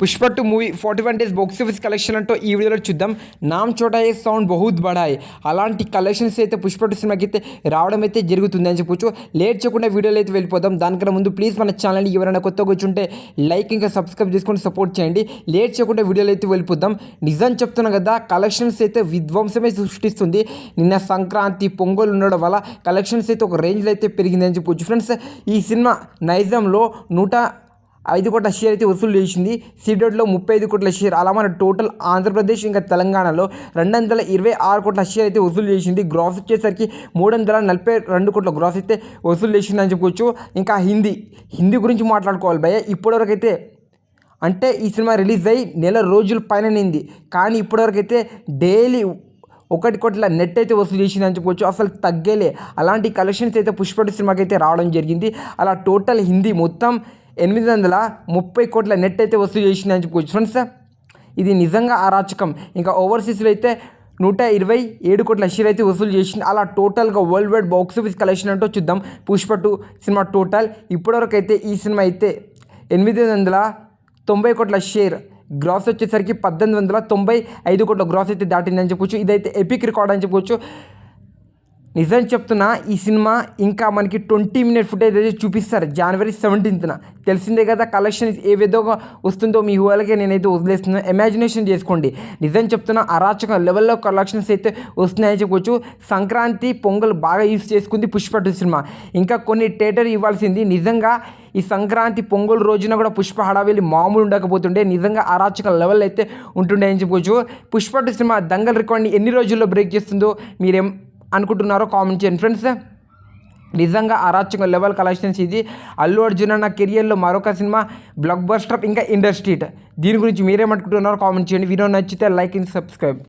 Pushpa two movie forty one days box office collection అంటూ ఈ వీడియోలో చూద్దాం. నామ్ చోటాయే సౌండ్ బహుత్ బడాయ్. అలాంటి కలెక్షన్స్ అయితే పుష్ప టు సినిమాకి అయితే రావడం అయితే జరుగుతుంది అని చెప్పొచ్చు. లేట్ చేయకుండా వీడియోలో అయితే వెళ్ళిపోదాం. దానికన్నా ముందు ప్లీజ్ మన ఛానల్ని ఎవరైనా కొత్తగా వచ్చుంటే లైక్ ఇంకా సబ్స్క్రైబ్ చేసుకొని సపోర్ట్ చేయండి. లేట్ చేయకుండా వీడియోలో అయితే వెళ్ళిపోద్దాం నిజం చెప్తున్నాను కదా కలెక్షన్స్ అయితే విధ్వంసమే సృష్టిస్తుంది. నిన్న సంక్రాంతి పొంగల్ ఉండడం వల్ల కలెక్షన్స్ అయితే ఒక రేంజ్లో అయితే పెరిగిందని చెప్పొచ్చు. ఫ్రెండ్స్ ఈ సినిమా నైజంలో నూట ఐదు కోట్ల షేర్ అయితే వసూలు చేసింది. సీడెడ్లో ముప్పై ఐదు కోట్ల షేర్. అలా మన టోటల్ ఆంధ్రప్రదేశ్ ఇంకా తెలంగాణలో రెండు వందల ఇరవై ఆరు కోట్ల షేర్ అయితే వసూలు చేసింది. గ్రాస్ వచ్చేసరికి మూడు వందల నలభై రెండు కోట్ల గ్రాస్ అయితే వసూలు చేసింది అని చెప్పుకోవచ్చు ఇంకా హిందీ హిందీ గురించి మాట్లాడుకోవాలి భయ్య. ఇప్పటివరకు అయితే అంటే ఈ సినిమా రిలీజ్ అయ్యి నెల రోజుల పైన నింది కానీ ఇప్పటివరకు అయితే డైలీ ఒకటి కోట్ల నెట్ అయితే వసూలు చేసింది అని చెప్పొచ్చు. అసలు తగ్గేలే. అలాంటి కలెక్షన్స్ అయితే పుష్పటి సినిమాకి అయితే రావడం జరిగింది. అలా టోటల్ హిందీ మొత్తం ఎనిమిది వందల ముప్పై కోట్ల నెట్ అయితే వసూలు చేసింది అని చెప్పుకోవచ్చు ఫ్రెండ్స్ ఇది నిజంగా అరాచకం. ఇంకా ఓవర్సీస్లో అయితే నూట ఇరవై ఏడు కోట్ల షేర్ అయితే వసూలు చేసింది. అలా టోటల్గా world wide box office collection అంటూ చూద్దాం. పుష్ప టూ సినిమా టోటల్ ఇప్పటివరకు అయితే ఈ సినిమా అయితే ఎనిమిది వందల తొంభై కోట్ల షేర్. గ్రాస్ వచ్చేసరికి పద్దెనిమిది వందల తొంభై ఐదు కోట్ల గ్రాస్ అయితే దాటిందని చెప్పొచ్చు. ఇదైతే ఎపిక్ రికార్డ్ అని చెప్పొచ్చు. నిజం చెప్తున్నా ఈ సినిమా ఇంకా మనకి ట్వంటీ మినిట్ ఫుటేజ్ అయితే చూపిస్తారు. జనవరి సెవెంటీన్త్న తెలిసిందే కదా కలెక్షన్ ఏ విధంగా వస్తుందో మీ ఊళ్ళకే నేనైతే వదిలేస్తున్నాను. ఇమాజినేషన్ చేసుకోండి. నిజం చెప్తున్నా అరాచక లెవెల్లో కలెక్షన్స్ అయితే వస్తున్నాయని చెప్పొచ్చు. సంక్రాంతి పొంగల్ బాగా యూస్ చేసుకుంది పుష్ప టూ సినిమా. ఇంకా కొన్ని థియేటర్ ఇవ్వాల్సింది నిజంగా ఈ సంక్రాంతి పొంగల్ రోజున కూడా పుష్ప హడావిలి మామూలు ఉండకపోతుండే నిజంగా అరాచక లెవెల్ అయితే ఉంటుండే అని చెప్పొచ్చు. పుష్ప టూ సినిమా దంగల్ రికార్డ్ని ఎన్ని రోజుల్లో బ్రేక్ చేస్తుందో మీరేం అనుకుంటున్నారో కామెంట్ చేయండి. ఫ్రెండ్స్ నిజంగా అరాచక లెవెల్ కలెక్షన్స్ ఇది అల్లు అర్జున్ అన్న కెరియర్లో మరొక సినిమా బ్లాక్ బస్టర్ ఇంకా ఇండస్ట్రీట్ దీని గురించి మీరేమనుకుంటున్నారో కామెంట్ చేయండి. వీడియో నచ్చితే లైక్ అండ్ సబ్స్క్రైబ్